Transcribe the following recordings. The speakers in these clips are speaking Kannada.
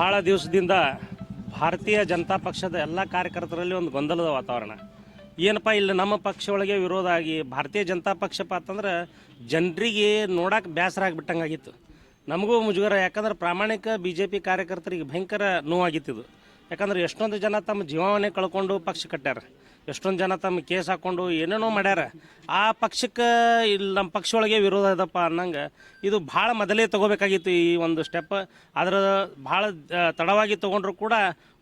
ಭಾಳ ದಿವಸದಿಂದ ಭಾರತೀಯ ಜನತಾ ಪಕ್ಷದ ಎಲ್ಲ ಕಾರ್ಯಕರ್ತರಲ್ಲಿ ಒಂದು ಗೊಂದಲದ ವಾತಾವರಣ. ಏನಪ್ಪ, ಇಲ್ಲಿ ನಮ್ಮ ಪಕ್ಷ ಒಳಗೆ ವಿರೋಧ ಆಗಿ ಭಾರತೀಯ ಜನತಾ ಪಕ್ಷಪ್ಪ ಅಂತಂದ್ರೆ ಜನರಿಗೆ ನೋಡಕ್ಕೆ ಬೇಸರ ಆಗಿಬಿಟ್ಟಂಗಾಗಿತ್ತು. ನಮಗೂ ಮುಜುಗರ, ಯಾಕಂದ್ರೆ ಪ್ರಾಮಾಣಿಕ ಬಿ ಜೆ ಪಿ ಕಾರ್ಯಕರ್ತರಿಗೆ ಭಯಂಕರ ನೋವಾಗಿತ್ತಿದು ಯಾಕಂದ್ರೆ ಎಷ್ಟೊಂದು ಜನ ತಮ್ಮ ಜೀವವನ್ನೇ ಕಳ್ಕೊಂಡು ಪಕ್ಷ ಕಟ್ಟ್ಯಾರ. ಎಷ್ಟೊಂದು ಜನ ತಮ್ಮ ಕೇಸ್ ಹಾಕ್ಕೊಂಡು ಏನೇನೋ ಮಾಡ್ಯಾರ, ಆ ಪಕ್ಷಕ್ಕೆ ಇಲ್ಲಿ ನಮ್ಮ ಪಕ್ಷ ಒಳಗೆ ವಿರೋಧ ಇದಪ್ಪ ಅನ್ನಂಗೆ ಇದು ಭಾಳ ಮೊದಲೇ ತಗೋಬೇಕಾಗಿತ್ತು ಈ ಒಂದು ಸ್ಟೆಪ್ ಅದರ ಭಾಳ ತಡವಾಗಿ ತೊಗೊಂಡ್ರು ಕೂಡ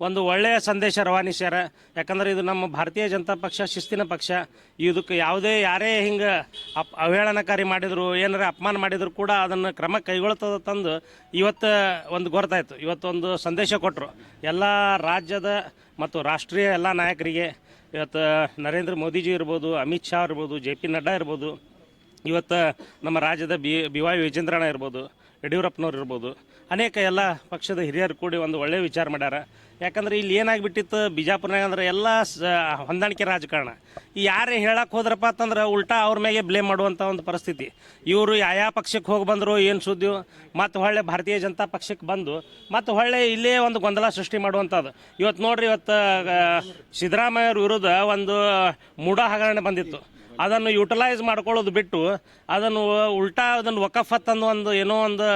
ಒಂದು ಒಳ್ಳೆಯ ಸಂದೇಶ ರವಾನಿಸ್ಯಾರ. ಯಾಕಂದ್ರೆ ಇದು ನಮ್ಮ ಭಾರತೀಯ ಜನತಾ ಪಕ್ಷ, ಶಿಸ್ತಿನ ಪಕ್ಷ. ಇದಕ್ಕೆ ಯಾವುದೇ ಯಾರೇ ಹಿಂಗೆ ಅಪ್, ಅವಹೇಳನಕಾರಿ ಮಾಡಿದ್ರು, ಏನಾರ ಅಪಮಾನ ಮಾಡಿದ್ರು ಕೂಡ ಅದನ್ನು ಕ್ರಮ ಕೈಗೊಳ್ತದ ತಂದು ಇವತ್ತು ಒಂದು ಗೊತ್ತಾಯ್ತು ಇವತ್ತೊಂದು ಸಂದೇಶ ಕೊಟ್ಟರು ಎಲ್ಲ ರಾಜ್ಯದ ಮತ್ತು ರಾಷ್ಟ್ರೀಯ ಎಲ್ಲ ನಾಯಕರಿಗೆ ಇವತ್ತು ನರೇಂದ್ರ ಮೋದಿಜಿ ಇರ್ಬೋದು, ಅಮಿತ್ ಶಾ ಇರ್ಬೋದು, ಜೆ ಪಿ ನಡ್ಡಾ ಇರ್ಬೋದು, ಇವತ್ತು ನಮ್ಮ ರಾಜ್ಯದ ಬಿ ಬಿ ವೈ ವಿಜೇಂದ್ರಣ್ಣ ಇರ್ಬೋದು, ಯಡಿಯೂರಪ್ಪನವ್ರು ಇರ್ಬೋದು ಅನೇಕ ಎಲ್ಲ ಪಕ್ಷದ ಹಿರಿಯರು ಕೂಡಿ ಒಂದು ಒಳ್ಳೆಯ ವಿಚಾರ ಮಾಡ್ಯಾರ. ಯಾಕಂದ್ರೆ ಇಲ್ಲಿ ಏನಾಗ್ಬಿಟ್ಟಿತ್ತು, ಬಿಜಾಪುರ್ನಾಗ ಅಂದ್ರೆ ಎಲ್ಲ ಹೊಂದಾಣಿಕೆ ರಾಜಕಾರಣ. ಈ ಯಾರೇ ಹೇಳಕ್ಕೆ ಹೋದ್ರಪ್ಪ ಅಂತಂದ್ರೆ ಉಲ್ಟಾ ಅವ್ರ ಮ್ಯಾಗೆ ಬ್ಲೇಮ್ ಮಾಡುವಂಥ ಒಂದು ಪರಿಸ್ಥಿತಿ. ಇವರು ಯಾವ ಪಕ್ಷಕ್ಕೆ ಹೋಗಿ ಬಂದರು, ಏನು ಸುದ್ದಿ ಮತ್ತು ಹೊಳ್ಳೆ ಭಾರತೀಯ ಜನತಾ ಪಕ್ಷಕ್ಕೆ ಬಂದು, ಮತ್ತು ಹೊಳ್ಳೆ ಇಲ್ಲೇ ಒಂದು ಗೊಂದಲ ಸೃಷ್ಟಿ ಮಾಡುವಂಥದ್ದು. ಇವತ್ತು ನೋಡ್ರಿ ಇವತ್ತು ಸಿದ್ದರಾಮಯ್ಯವ್ರ ವಿರುದ್ಧ ಒಂದು ಮೂಢ ಹಗರಣ ಬಂದಿತ್ತು. ಅದನ್ನು ಯುಟಿಲೈಸ್ ಮಾಡ್ಕೊಳ್ಳೋದು ಬಿಟ್ಟು ಅದನ್ನು ಉಲ್ಟಾ ಅದನ್ನು ವಕಫ್ ಅನ್ನೋ ಒಂದು ಏನೋ ಒಂದು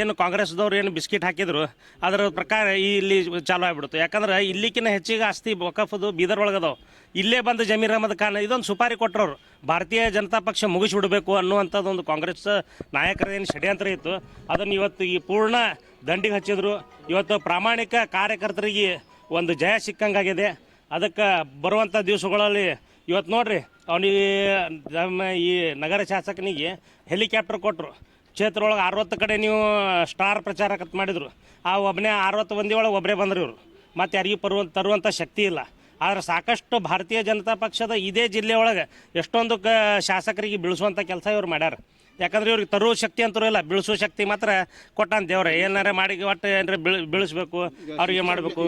ಏನು ಕಾಂಗ್ರೆಸ್ದವ್ರು ಏನು ಬಿಸ್ಕಿಟ್ ಹಾಕಿದ್ರು, ಅದರ ಪ್ರಕಾರ ಇಲ್ಲಿ ಚಾಲು ಆಗ್ಬಿಡ್ತು ಯಾಕಂದ್ರೆ ಇಲ್ಲಿಕ್ಕಿಂತ ಹೆಚ್ಚಿಗೆ ಆಸ್ತಿ ವಕಫದು ಬೀದರ್ ಒಳಗದವು ಇಲ್ಲೇ ಬಂದು ಜಮೀರ್ ಅಹಮದ್ ಖಾನ್ ಇದೊಂದು ಸುಪಾರಿ ಕೊಟ್ಟರು ಭಾರತೀಯ ಜನತಾ ಪಕ್ಷ ಮುಗಿಸ್ಬಿಡಬೇಕು ಅನ್ನುವಂಥದ್ದು ಒಂದು ಕಾಂಗ್ರೆಸ್ ನಾಯಕರ ಏನು ಷಡ್ಯಂತ್ರ ಇತ್ತು. ಅದನ್ನು ಇವತ್ತು ಈ ಪೂರ್ಣ ದಂಡಿಗೆ ಹಚ್ಚಿದ್ರು. ಇವತ್ತು ಪ್ರಾಮಾಣಿಕ ಕಾರ್ಯಕರ್ತರಿಗೆ ಒಂದು ಜಯ ಸಿಕ್ಕಂಗಾಗಿದೆ. ಅದಕ್ಕೆ ಬರುವಂಥ ದಿವಸಗಳಲ್ಲಿ ಇವತ್ತು ನೋಡ್ರಿ, ಅವನಿಗೆ ನಮ್ಮ ಈ ನಗರ ಶಾಸಕನಿಗೆ ಹೆಲಿಕಾಪ್ಟರ್ ಕೊಟ್ಟರು ಕ್ಷೇತ್ರ ಒಳಗೆ ಅರವತ್ತು ಕಡೆ ನೀವು ಸ್ಟಾರ್ ಪ್ರಚಾರಕತ್ ಮಾಡಿದ್ರು. ಆ ಒಬ್ಬನೇ ಅರವತ್ತು ಮಂದಿ ಒಳಗೆ ಒಬ್ಬರೇ ಬಂದರು ಇವರು. ಮತ್ತು ಯಾರಿಗೂ ಪರುವ ತರುವಂಥ ಶಕ್ತಿ ಇಲ್ಲ. ಆದರೆ ಸಾಕಷ್ಟು ಭಾರತೀಯ ಜನತಾ ಪಕ್ಷದ ಇದೇ ಜಿಲ್ಲೆ ಒಳಗೆ ಎಷ್ಟೊಂದು ಕ ಶಾಸಕರಿಗೆ ಬೀಳಿಸುವಂಥ ಕೆಲಸ ಇವ್ರು ಮಾಡ್ಯಾರ. ಯಾಕಂದ್ರೆ ಇವ್ರಿಗೆ ತರುವ ಶಕ್ತಿ ಅಂತೂ ಇಲ್ಲ, ಬೀಳಿಸುವ ಶಕ್ತಿ ಮಾತ್ರ ಕೊಟ್ಟಂತ ದೇವ್ರೆ. ಏನಾರ ಮಾಡಿ ಒಟ್ಟು ಏನಾರ ಬೀಳ್ ಬೀಳಿಸ್ಬೇಕು, ಅವ್ರಿಗೆ ಮಾಡಬೇಕು.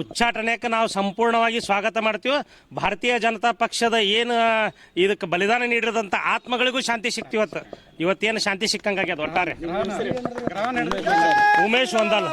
ಉಚ್ಚಾಟನೆಗೆ ನಾವು ಸಂಪೂರ್ಣವಾಗಿ ಸ್ವಾಗತ ಮಾಡ್ತೀವಿ. ಭಾರತೀಯ ಜನತಾ ಪಕ್ಷದ ಏನು, ಇದಕ್ಕೆ ಬಲಿದಾನ ನೀಡಿದಂಥ ಆತ್ಮಗಳಿಗೂ ಶಾಂತಿ ಸಿಕ್ತಿ ಇವತ್ತು. ಇವತ್ತೇನು ಶಾಂತಿ ಸಿಕ್ಕಂಗಾಗ್ಯದ ಒಟ್ಟಾರೆ. ಉಮೇಶ್ ಒಂದಲ್ಲ.